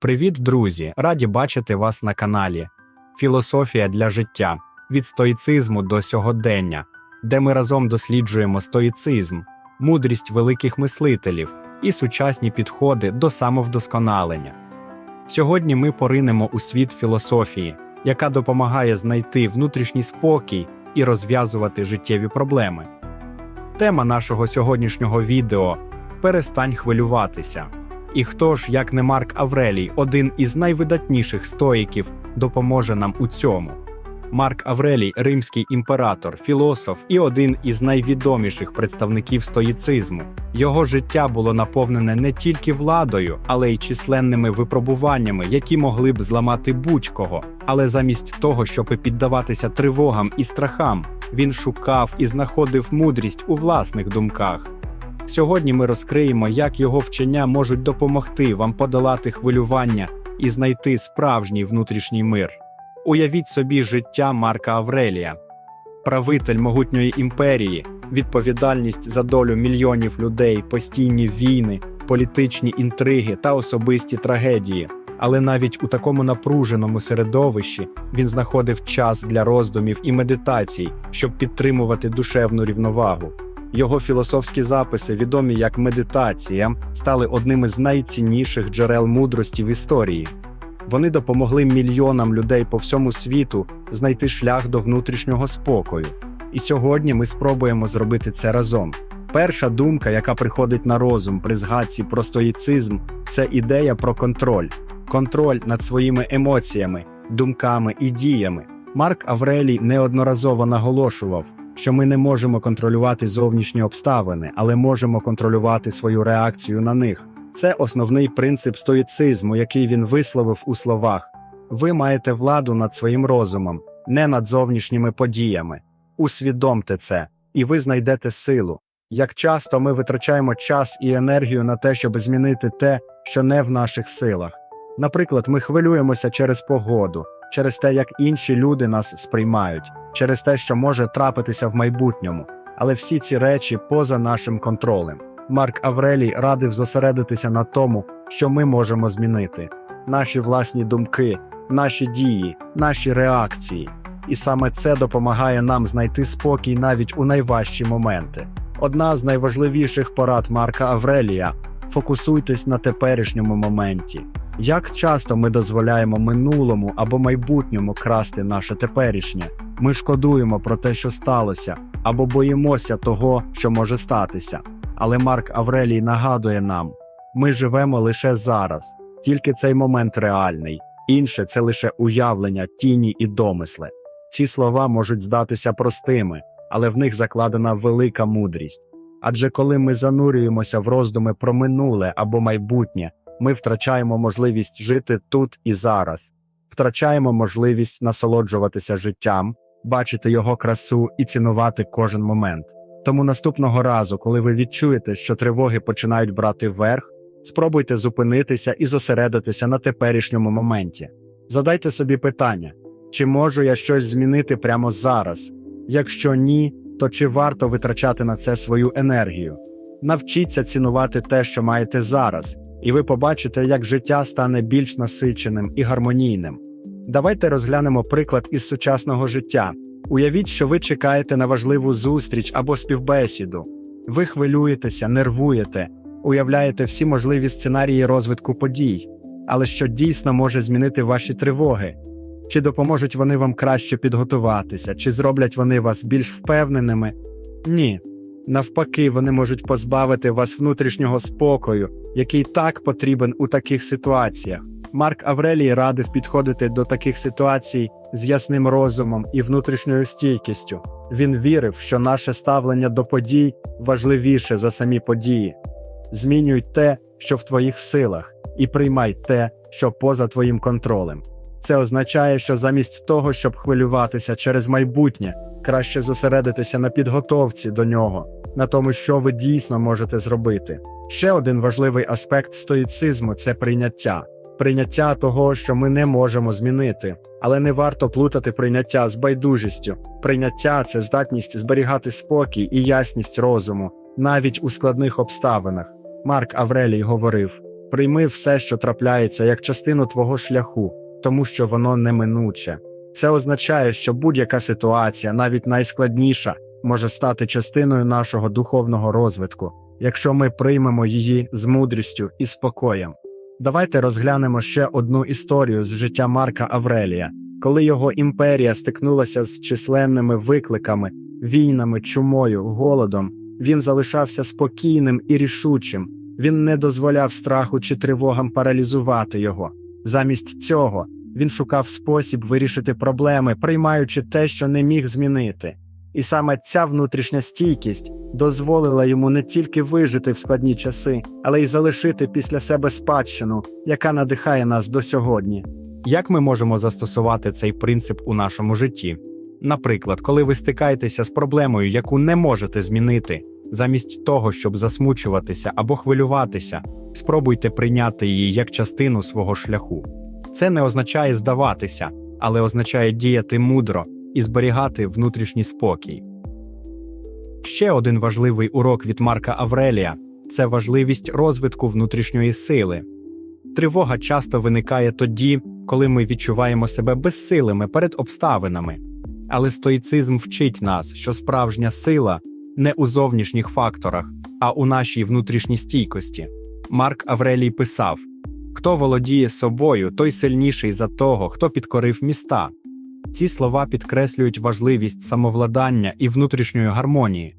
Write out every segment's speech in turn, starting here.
Привіт, друзі! Раді бачити вас на каналі. Філософія для життя від стоїцизму до сьогодення, де ми разом досліджуємо стоїцизм, мудрість великих мислителів і сучасні підходи до самовдосконалення. Сьогодні ми поринемо у світ філософії, яка допомагає знайти внутрішній спокій і розв'язувати життєві проблеми. Тема нашого сьогоднішнього відео перестань хвилюватися. І хто ж, як не Марк Аврелій, один із найвидатніших стоїків, допоможе нам у цьому? Марк Аврелій, римський імператор, філософ і один із найвідоміших представників стоїцизму. Його життя було наповнене не тільки владою, але й численними випробуваннями, які могли б зламати будь-кого. Але замість того, щоб піддаватися тривогам і страхам, він шукав і знаходив мудрість у власних думках. Сьогодні ми розкриємо, як його вчення можуть допомогти вам подолати хвилювання і знайти справжній внутрішній мир. Уявіть собі життя Марка Аврелія, правитель могутньої імперії, відповідальність за долю мільйонів людей, постійні війни, політичні інтриги та особисті трагедії. Але навіть у такому напруженому середовищі він знаходив час для роздумів і медитацій, щоб підтримувати душевну рівновагу. Його філософські записи, відомі як медитація, стали одним із найцінніших джерел мудрості в історії. Вони допомогли мільйонам людей по всьому світу знайти шлях до внутрішнього спокою. І сьогодні ми спробуємо зробити це разом. Перша думка, яка приходить на розум при згадці про стоїцизм, це ідея про контроль, контроль над своїми емоціями, думками і діями. Марк Аврелій неодноразово наголошував, що ми не можемо контролювати зовнішні обставини, але можемо контролювати свою реакцію на них. Це основний принцип стоїцизму, який він висловив у словах: ви маєте владу над своїм розумом, не над зовнішніми подіями. Усвідомте це, і ви знайдете силу. Як часто ми витрачаємо час і енергію на те, щоб змінити те, що не в наших силах. Наприклад, ми хвилюємося через погоду, через те, як інші люди нас сприймають, через те, що може трапитися в майбутньому, але всі ці речі поза нашим контролем. Марк Аврелій радив зосередитися на тому, що ми можемо змінити наші власні думки, наші дії, наші реакції. І саме це допомагає нам знайти спокій навіть у найважчі моменти. Одна з найважливіших порад Марка Аврелія фокусуйтесь на теперішньому моменті. Як часто ми дозволяємо минулому або майбутньому красти наше теперішнє? Ми шкодуємо про те, що сталося, або боїмося того, що може статися. Але Марк Аврелій нагадує нам: ми живемо лише зараз, тільки цей момент реальний, інше це лише уявлення, тіні і домисли. Ці слова можуть здатися простими, але в них закладена велика мудрість. Адже коли ми занурюємося в роздуми про минуле або майбутнє, ми втрачаємо можливість жити тут і зараз, втрачаємо можливість насолоджуватися життям, бачити його красу і цінувати кожен момент. Тому наступного разу, коли ви відчуєте, що тривоги починають брати верх, спробуйте зупинитися і зосередитися на теперішньому моменті. Задайте собі питання, чи можу я щось змінити прямо зараз? Якщо ні, то чи варто витрачати на це свою енергію? Навчіться цінувати те, що маєте зараз, і ви побачите, як життя стане більш насиченим і гармонійним. Давайте розглянемо приклад із сучасного життя. Уявіть, що ви чекаєте на важливу зустріч або співбесіду. Ви хвилюєтеся, нервуєте, уявляєте всі можливі сценарії розвитку подій, але що дійсно може змінити ваші тривоги? Чи допоможуть вони вам краще підготуватися, чи зроблять вони вас більш впевненими? Ні. Навпаки, вони можуть позбавити вас внутрішнього спокою, який так потрібен у таких ситуаціях. Марк Аврелій радив підходити до таких ситуацій з ясним розумом і внутрішньою стійкістю. Він вірив, що наше ставлення до подій важливіше за самі події. Змінюй те, що в твоїх силах, і приймай те, що поза твоїм контролем. Це означає, що замість того, щоб хвилюватися через майбутнє, краще зосередитися на підготовці до нього, на тому, що ви дійсно можете зробити. Ще один важливий аспект стоїцизму це прийняття. Прийняття того, що ми не можемо змінити, але не варто плутати прийняття з байдужістю. Прийняття це здатність зберігати спокій і ясність розуму, навіть у складних обставинах. Марк Аврелій говорив: Прийми все, що трапляється, як частину твого шляху, тому що воно неминуче. Це означає, що будь-яка ситуація, навіть найскладніша, може стати частиною нашого духовного розвитку, якщо ми приймемо її з мудрістю і спокоєм. Давайте розглянемо ще одну історію з життя Марка Аврелія, коли його імперія стикнулася з численними викликами, війнами, чумою, голодом. Він залишався спокійним і рішучим. Він не дозволяв страху чи тривогам паралізувати його. Замість цього він шукав спосіб вирішити проблеми, приймаючи те, що не міг змінити. І саме ця внутрішня стійкість дозволила йому не тільки вижити в складні часи, але й залишити після себе спадщину, яка надихає нас до сьогодні. Як ми можемо застосувати цей принцип у нашому житті? Наприклад, коли ви стикаєтеся з проблемою, яку не можете змінити, замість того, щоб засмучуватися або хвилюватися, спробуйте прийняти її як частину свого шляху. Це не означає здаватися, але означає діяти мудро і зберігати внутрішній спокій. Ще один важливий урок від Марка Аврелія це важливість розвитку внутрішньої сили. Тривога часто виникає тоді, коли ми відчуваємо себе безсилими перед обставинами. Але стоїцизм вчить нас, що справжня сила не у зовнішніх факторах, а у нашій внутрішній стійкості. Марк Аврелій писав: Хто володіє собою, той сильніший за того, хто підкорив міста. Ці слова підкреслюють важливість самовладання і внутрішньої гармонії.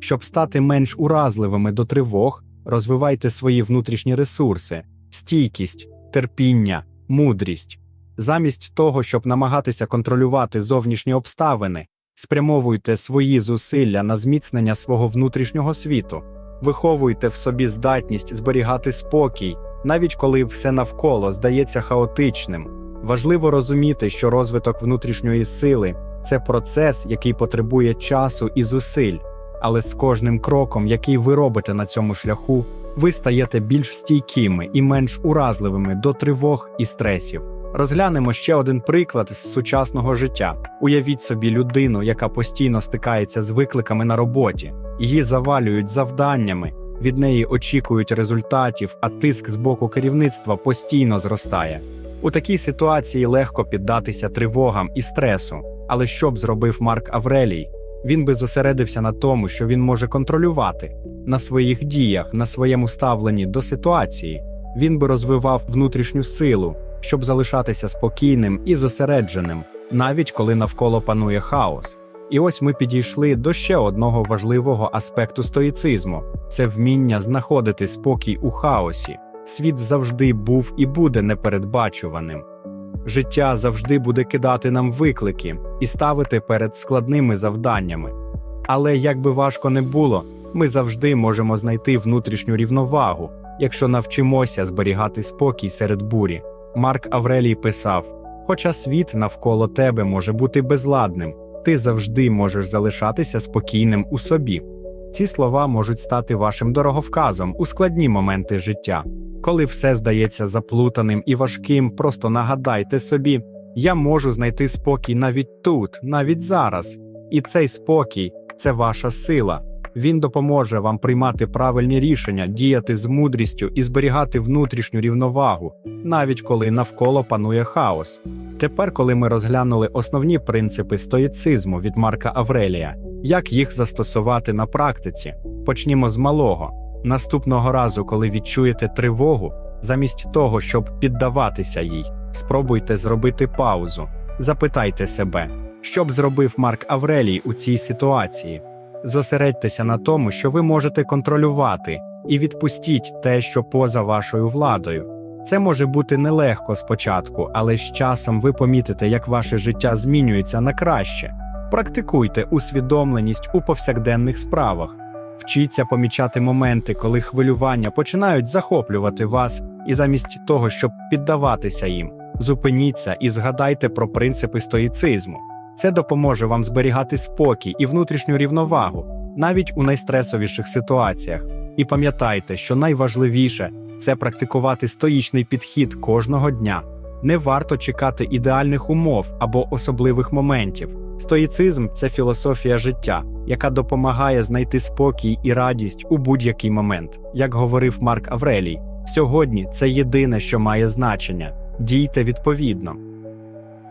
Щоб стати менш уразливими до тривог, розвивайте свої внутрішні ресурси, стійкість, терпіння, мудрість. Замість того, щоб намагатися контролювати зовнішні обставини, спрямовуйте свої зусилля на зміцнення свого внутрішнього світу, виховуйте в собі здатність зберігати спокій, навіть коли все навколо здається хаотичним. Важливо розуміти, що розвиток внутрішньої сили це процес, який потребує часу і зусиль, але з кожним кроком, який ви робите на цьому шляху, ви стаєте більш стійкими і менш уразливими до тривог і стресів. Розглянемо ще один приклад з сучасного життя. Уявіть собі людину, яка постійно стикається з викликами на роботі, її завалюють завданнями, від неї очікують результатів, а тиск з боку керівництва постійно зростає. У такій ситуації легко піддатися тривогам і стресу. Але що б зробив Марк Аврелій? Він би зосередився на тому, що він може контролювати, на своїх діях, на своєму ставленні до ситуації. Він би розвивав внутрішню силу, щоб залишатися спокійним і зосередженим, навіть коли навколо панує хаос. І ось ми підійшли до ще одного важливого аспекту стоїцизму це вміння знаходити спокій у хаосі. Світ завжди був і буде непередбачуваним. Життя завжди буде кидати нам виклики і ставити перед складними завданнями. Але як би важко не було, ми завжди можемо знайти внутрішню рівновагу, якщо навчимося зберігати спокій серед бурі. Марк Аврелій писав: Хоча світ навколо тебе може бути безладним, ти завжди можеш залишатися спокійним у собі. Ці слова можуть стати вашим дороговказом у складні моменти життя. Коли все здається заплутаним і важким, просто нагадайте собі, я можу знайти спокій навіть тут, навіть зараз. І цей спокій це ваша сила. Він допоможе вам приймати правильні рішення, діяти з мудрістю і зберігати внутрішню рівновагу, навіть коли навколо панує хаос. Тепер, коли ми розглянули основні принципи стоїцизму від Марка Аврелія, як їх застосувати на практиці, почнімо з малого. Наступного разу, коли відчуєте тривогу, замість того, щоб піддаватися їй, спробуйте зробити паузу. Запитайте себе, що б зробив Марк Аврелій у цій ситуації. Зосередьтеся на тому, що ви можете контролювати, і відпустіть те, що поза вашою владою. Це може бути нелегко спочатку, але з часом ви помітите, як ваше життя змінюється на краще. Практикуйте усвідомленість у повсякденних справах. Вчіться помічати моменти, коли хвилювання починають захоплювати вас, і замість того, щоб піддаватися їм, зупиніться і згадайте про принципи стоїцизму. Це допоможе вам зберігати спокій і внутрішню рівновагу навіть у найстресовіших ситуаціях. І пам'ятайте, що найважливіше це практикувати стоїчний підхід кожного дня. Не варто чекати ідеальних умов або особливих моментів. Стоїцизм це філософія життя, яка допомагає знайти спокій і радість у будь-який момент. Як говорив Марк Аврелій, Сьогодні це єдине, що має значення. Дійте відповідно.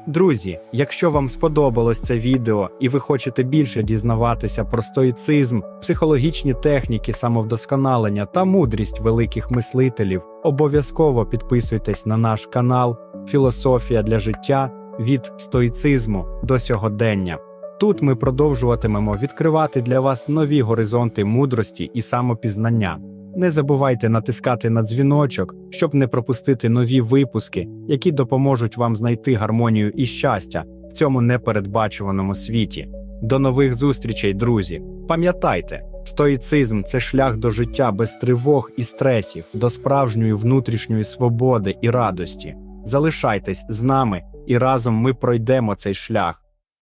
Друзі, якщо вам сподобалось це відео і ви хочете більше дізнаватися про стоїцизм, психологічні техніки самовдосконалення та мудрість великих мислителів, обов'язково підписуйтесь на наш канал Філософія для життя від стоїцизму до сьогодення. Тут ми продовжуватимемо відкривати для вас нові горизонти мудрості і самопізнання. Не забувайте натискати на дзвіночок, щоб не пропустити нові випуски, які допоможуть вам знайти гармонію і щастя в цьому непередбачуваному світі. До нових зустрічей, друзі! Пам'ятайте, стоїцизм це шлях до життя без тривог і стресів, до справжньої внутрішньої свободи і радості. Залишайтесь з нами, і разом ми пройдемо цей шлях.